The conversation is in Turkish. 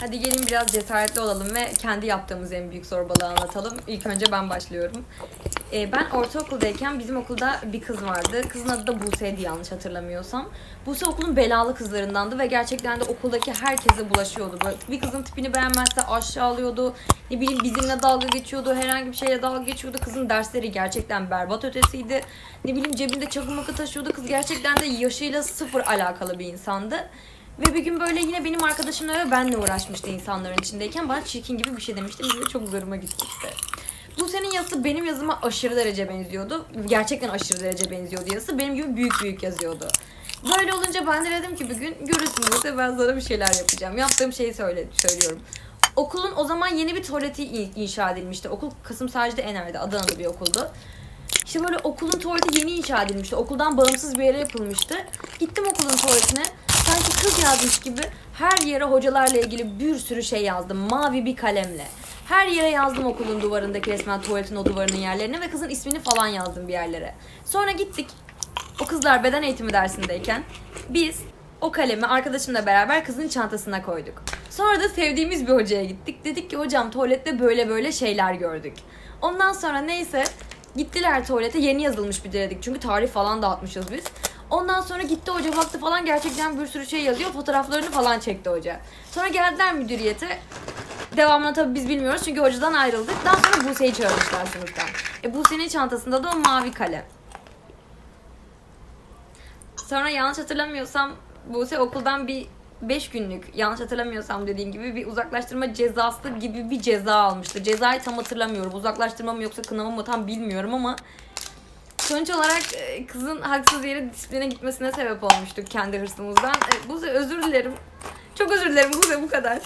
Hadi gelin biraz cesaretli olalım ve kendi yaptığımız en büyük zorbalığı anlatalım. İlk önce ben başlıyorum. Ee, ben ortaokuldayken bizim okulda bir kız vardı. Kızın adı da Buse'ydi yanlış hatırlamıyorsam. Buse okulun belalı kızlarındandı ve gerçekten de okuldaki herkese bulaşıyordu. Bir kızın tipini beğenmezse aşağılıyordu. Ne bileyim bizimle dalga geçiyordu. Herhangi bir şeyle dalga geçiyordu. Kızın dersleri gerçekten berbat ötesiydi. Ne bileyim cebinde çakı taşıyordu. Kız gerçekten de yaşıyla sıfır alakalı bir insandı. Ve bir gün böyle yine benim arkadaşımla ve benle uğraşmıştı insanların içindeyken. Bana çirkin gibi bir şey demişti. Benim de çok zoruma gitmişti. Bu senin yazısı benim yazıma aşırı derece benziyordu. Gerçekten aşırı derece benziyordu yazısı. Benim gibi büyük büyük yazıyordu. Böyle olunca ben de dedim ki bir gün görürsün Buse ben sana bir şeyler yapacağım. Yaptığım şeyi söyle, söylüyorum. Okulun o zaman yeni bir tuvaleti in- inşa edilmişti. Okul Kasım Sacide Ener'de Adana'da bir okuldu. İşte böyle okulun tuvaleti yeni inşa edilmişti. Okuldan bağımsız bir yere yapılmıştı. Gittim okulun tuvaletine. Kız yazmış gibi her yere hocalarla ilgili bir sürü şey yazdım. Mavi bir kalemle. Her yere yazdım okulun duvarındaki resmen tuvaletin o duvarının yerlerine ve kızın ismini falan yazdım bir yerlere. Sonra gittik. O kızlar beden eğitimi dersindeyken biz o kalemi arkadaşımla beraber kızın çantasına koyduk. Sonra da sevdiğimiz bir hocaya gittik. Dedik ki hocam tuvalette böyle böyle şeyler gördük. Ondan sonra neyse gittiler tuvalete yeni yazılmış bir de dedik. Çünkü tarih falan dağıtmışız biz. Ondan sonra gitti hoca baktı falan gerçekten bir sürü şey yazıyor. Fotoğraflarını falan çekti hoca. Sonra geldiler müdüriyete. Devamını tabii biz bilmiyoruz çünkü hocadan ayrıldık. Daha sonra Buse'yi çağırmışlar sınıftan. E Buse'nin çantasında da o mavi kalem. Sonra yanlış hatırlamıyorsam Buse okuldan bir 5 günlük yanlış hatırlamıyorsam dediğim gibi bir uzaklaştırma cezası gibi bir ceza almıştı. Cezayı tam hatırlamıyorum. Uzaklaştırma mı yoksa kınama mı tam bilmiyorum ama sonuç olarak e, kızın haksız yere disipline gitmesine sebep olmuştuk kendi hırsımızdan. E, Buse özür dilerim. Çok özür dilerim Buse bu kadar.